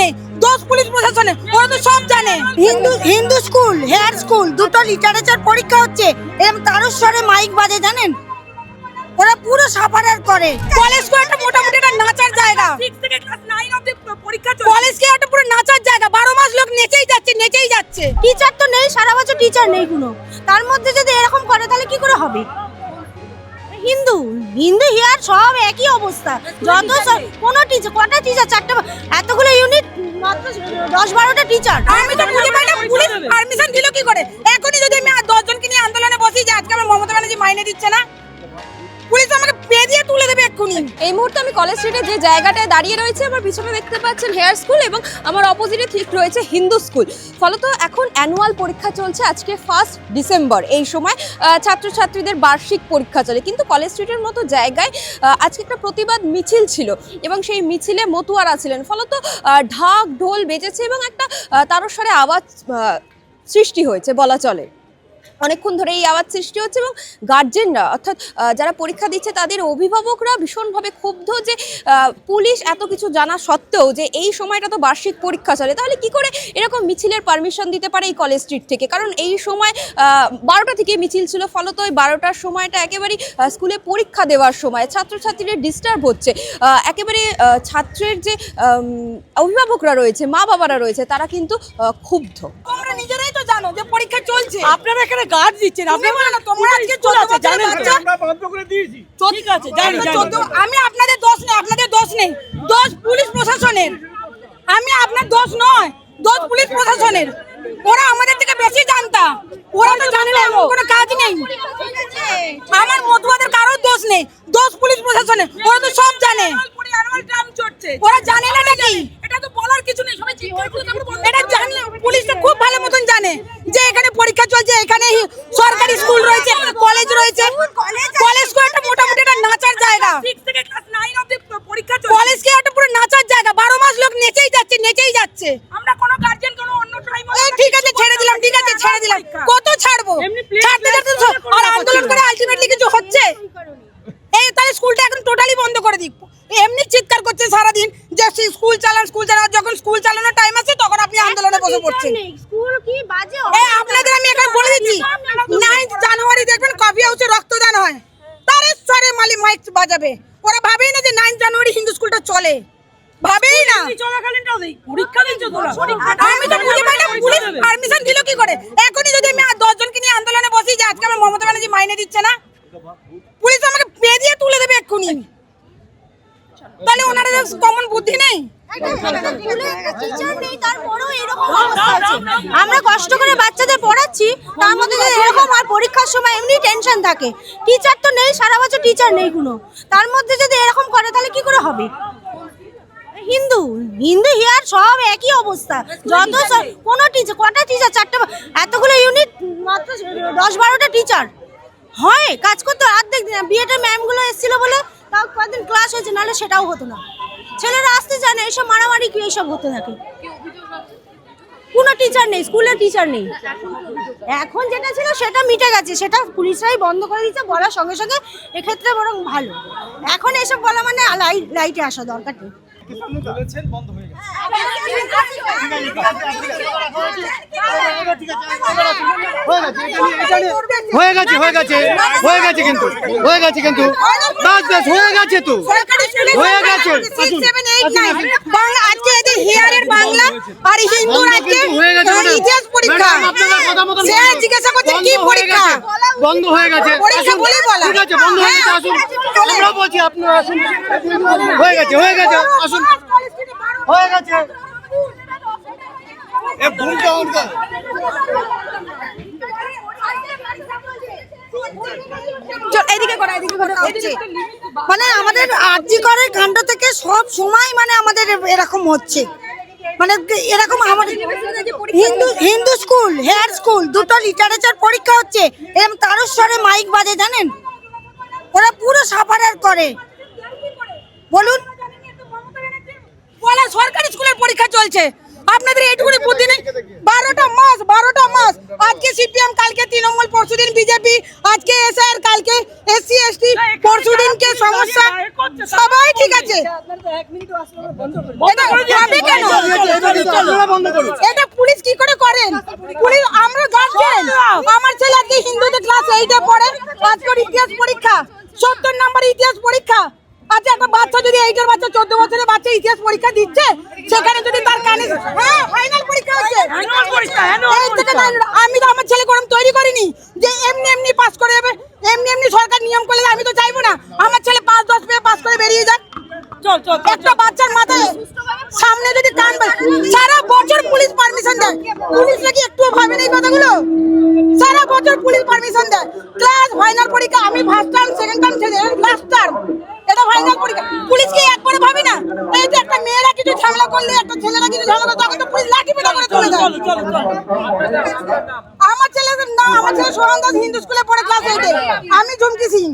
নেই দোষ পুলিশ প্রশাসনে ওরা তো সব জানে। Hindu Hindu school Hare school দুটো লিটারেচার পরীক্ষা হচ্ছে। এরকম তারস্বরে মাইক বাজে জানেন? ওরা পুরো সাফারার করে। কলেজ একটা মোটামুটি একটা নাচার জায়গা। কলেজ কি একটা পুরো নাচার জায়গা। বারো মাস লোক নেচেই যাচ্ছে নেচেই যাচ্ছে। টিচার তো নেই সারা বছর টিচার নেই কোনো। তার মধ্যে যদি এরকম করে তাহলে কি করে হবে? হিন্দু হিন্দু হিয়ার সব একই অবস্থা। যত কোনো টিচার কটা টিচার চারটে এতগুলো ইউনিট মাত্র দশ বারোটা টিচার আমি তো পুলিশ কলেজ স্ট্রিটে যে জায়গাটায় দাঁড়িয়ে রয়েছে, আমার পিছনে দেখতে পাচ্ছেন হেয়ার স্কুল এবং আমার অপোজিটে ঠিক রয়েছে হিন্দু স্কুল। ফলত এখন অ্যানুয়াল পরীক্ষা চলছে আজকে ফার্স্ট ডিসেম্বর এই সময় ছাত্রছাত্রীদের বার্ষিক পরীক্ষা চলে। কিন্তু কলেজ স্ট্রিটের মতো জায়গায় আজকে একটা প্রতিবাদ মিছিল ছিল এবং সেই মিছিলে মতুয়ারা ছিলেন। ফলত ঢাক, ঢোল বেজেছে এবং একটা তারস্বরে আওয়াজ সৃষ্টি হয়েছে বলা চলে। অনেকক্ষণ ধরে এই আওয়াজ সৃষ্টি হচ্ছে এবং গার্জেনরা অর্থাৎ যারা পরীক্ষা দিচ্ছে তাদের অভিভাবকরা ভীষণভাবে ক্ষুব্ধ যে পুলিশ এত কিছু জানা সত্ত্বেও যে এই সময়টা তো বার্ষিক পরীক্ষা চলে। তাহলে কি করে এরকম মিছিলের পারমিশন দিতে পারে এই কলেজ স্ট্রিট থেকে? কারণ এই সময় বারোটা থেকে মিছিল ছিল, ফলত ওই বারোটার সময়টা একেবারেই স্কুলে পরীক্ষা দেওয়ার সময়। ছাত্রছাত্রীদের ডিস্টার্ব হচ্ছে। একেবারে ছাত্রের যে অভিভাবকরা রয়েছে মা বাবারা রয়েছে, তারা কিন্তু ক্ষুব্ধ। আমরা নিজেরাই যে পরীক্ষা চলছে। আপনারা এখানে গার্ড দিচ্ছেন তুমি বলো না তোমরা আজকে চোদ্দ আছে, বছরের জানেন? বাচ্চা? আমরা বন্ধ করে দিয়েছি। ঠিক আছে জানি আমি আপনাদের দোষ নেই আপনাদের দোষ নেই। দোষ পুলিশ প্রশাসনের। আমি আপনার দোষ নয় দোষ পুলিশ প্রশাসনের। ওরা আমাদের থেকে বেশি জানতা। ওরা তো জানে না এমন কোনো কাজ নেই। আমার মতুয়াদের কারোর দোষ নেই দোষ পুলিশ প্রশাসনের। ওরা তো সব জানে। ওরা জানে না নাকি? এটা তো বলার কিছু নেই সবাই এটা জানে পুলিশটা খুব ভালো মতন জানে। যে এখানে পরীক্ষা চলছে এখানে সরকারি স্কুল রয়েছে কলেজ রয়েছে। কলেজ একটা মোটামুটি একটা নাচার জায়গা। কলেজ কি একটা পুরো নাচার জায়গা। বারো মাস লোক নেচেই যাচ্ছে নেচেই যাচ্ছে। আমরা কোনো গার্জেন কোনো অন্য টাইম ঠিক আছে ছেড়ে দিলাম ঠিক আছে ছেড়ে দিলাম। কত ছাড়বো? ছাড়তে ছাড়তে আর আন্দোলন করে আলটিমেটলি কিছু হচ্ছে? এই তাহলে স্কুলটা এখন টোটালি বন্ধ করে দিক। এমনি চিৎকার করছে সারাদিন যে স্কুল চালান স্কুল চালান যখন স্কুল চালানোর টাইম আছে বসে পড়ছেন? কি বাজে এই আপনাদের আমি এখানে বলে দিচ্ছি। নাইন্থ জানুয়ারি দেখবেন কফি হাউসে রক্তদান হয়। তারেশ্বরে মালি মাইক বাজাবে। ওরা ভাবেই না যে নাইন্থ জানুয়ারি হিন্দু স্কুলটা চলে। ভাবেই না। পরীক্ষা দিচ্ছ তোরা। আমি তো না পুলিশ পারমিশন দিল কি করে? এখনই যদি আমি আর দশজনকে নিয়ে আন্দোলনে বসি যে আজকে আমার মমতা ব্যানার্জি মাইনে দিচ্ছে না পুলিশ আমাকে পেদিয়ে তুলে দেবে এক্ষুনি। তাহলে ওনারা কমন বুদ্ধি নেই? টিচার নেই তারপরেও এরকম অবস্থা আছে। আমরা কষ্ট করে বাচ্চাদের পড়াচ্ছি তার মধ্যে যদি এরকম আর পরীক্ষার সময় এমনি টেনশন থাকে। টিচার তো নেই সারা বছর টিচার নেই কোনো। তার মধ্যে যদি এরকম করে তাহলে কি করে হবে? হিন্দু হিন্দু হিয়ার সব একই অবস্থা। যত কোনো টিচার কটা টিচার চারটে এতগুলো ইউনিট মাত্র দশ বারোটা টিচার হয় কাজ করতে অর্ধেক দিন বিএডের ম্যামগুলো এসেছিল বলে তাও কদিন ক্লাস হয়েছে নাহলে সেটাও হতো না। ছেলেরা আসতে চায় না এইসব মারামারি কি এইসব হতে থাকে? কোনো টিচার নেই স্কুলে টিচার নেই। এখন যেটা ছিল সেটা মিটে গেছে, সেটা পুলিশরাই বন্ধ করে দিচ্ছে বলার সঙ্গে সঙ্গে এক্ষেত্রে বরং ভালো। এখন এসব বলা মানে লাইটে আসা দরকার নেই। হয়ে গেছে। হয়ে গেছে হয়ে গেছে কিন্তু হয়ে গেছে কিন্তু। বাস বাস হয়ে গেছে তো। হয়ে গেছে। আজকে এদের হিয়ারের বাংলা আর হয়ে গেছে ইতিহাস পরীক্ষা ম্যাডাম, আপনাদের কথা মতন সে বলুন। জিজ্ঞাসা কি হয়ে পরীক্ষা। বন্ধ হয়ে গেছে। পরীক্ষা। বলেই বলা। ঠিক আছে বন্ধ হয়ে গেছে হ্যাঁ, আসুন আমরা বলছি আপনারা আসুন। হয়ে গেছে হয়ে গেছে আসুন। হয়ে গেছে। এ ভুলটা অনকা এদিকে করা এদিকে করা হচ্ছে। মানে আমাদের আরজি করের কাণ্ড থেকে সব সময় মানে আমাদের এরকম হচ্ছে। মানে এরকম আমাদের Hindu Hindu school Hare school দুটো লিটারেচার পরীক্ষা হচ্ছে। এরকম তারস্বরে মাইক বাজে জানেন? ওরা পুরো সাফারার করে। বলুন। বলে সরকারি স্কুলের পরীক্ষা চলছে। আপনাদের এইটুকুনি বুদ্ধি নেই? বারোটা মাস বারোটা মাস। আজকে সিপিএম কালকে তৃণমূল পরশুদিন বিজেপি আজকে এসআর কালকে এসসি এসটি পরশুদিনকে সমস্যা। সবাই ঠিক আছে। কেন? এটা পুলিশ কি করে করেন? পুলিশ আমরা গার্জেন। আমার ছেলে আজকে হিন্দুতে ক্লাস এইটে পড়ে। আজকে ওর ইতিহাস পরীক্ষা। সত্তর নম্বর ইতিহাস পরীক্ষা। আচ্ছা একটা বাচ্চা যদি এইটার বাচ্চা চোদ্দ বছরের বাচ্চা ইতিহাস পরীক্ষা দিচ্ছে সেখানে যদি তার কানে হ্যাঁ ফাইনাল পরীক্ষা হচ্ছে। Annual পরীক্ষা, না- আমি তো আমার ছেলে কোরম তৈরি করিনি যে এমনি এমনি পাস করে যাবে। এমনি এমনি সরকার নিয়ম করলে আমি তো চাইব না। আমার ছেলে পাঁচ দশ পেয়ে পাস করে বেরিয়ে যাক। চল চল একটা বাচ্চার মাথায় সামনে যদি কান বা- সারা বছর পুলিশ পারমিশন দেয় পুলিশ নাকি একটু ভাবে না এই কথাগুলো সারা বছর পুলিশ পারমিশন দেয়। ক্লাস ফাইনাল পরীক্ষা আমি ফার্স্ট টার্ম সেকেন্ড টার্ম ছেড়ে লাস্ট টার্ম এটা ফাইনাল পরীক্ষা। পুলিশ কি একবারে ভাবি না? এই যে একটা মেয়েরা কিছু ঝামেলা করলে একটা ছেলেরা কিছু ঝামেলা করলে তখন তো পুলিশ লাঠি পেটা করে চলে যায়। আমার ছেলেদের নাম আমার ছেলে সোহান দাস হিন্দু স্কুলে পড়ে ক্লাস এইটে আমি ঝুমকি সিং।